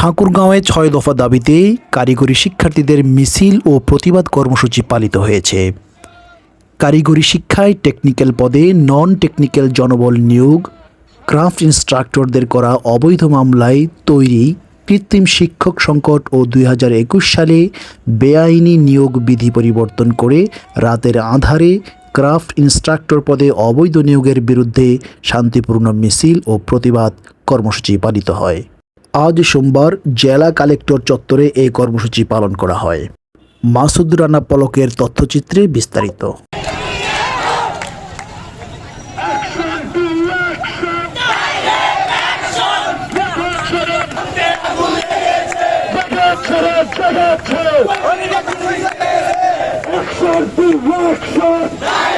ঠাকুরগাঁওয়ে ছয় দফা দাবিতে কারিগরি শিক্ষার্থীদের মিছিল ও প্রতিবাদ কর্মসূচি পালিত হয়েছে। কারিগরি শিক্ষায় টেকনিক্যাল পদে নন টেকনিক্যাল জনবল নিয়োগ, ক্রাফট ইনস্ট্রাক্টরদের করা অবৈধ মামলায় তৈরি কৃত্রিম শিক্ষক সংকট ও দুই হাজার একুশ সালে বেআইনি নিয়োগ বিধি পরিবর্তন করে রাতের আধারে ক্রাফট ইনস্ট্রাক্টর পদে অবৈধ নিয়োগের বিরুদ্ধে শান্তিপূর্ণ মিছিল ও প্রতিবাদ কর্মসূচি পালিত হয়। আজ সোমবার জেলা কালেক্টর চত্বরে এই কর্মসূচি পালন করা হয় মাসুদ রানা পলকের তথ্যচিত্রে বিস্তারিত Action, action!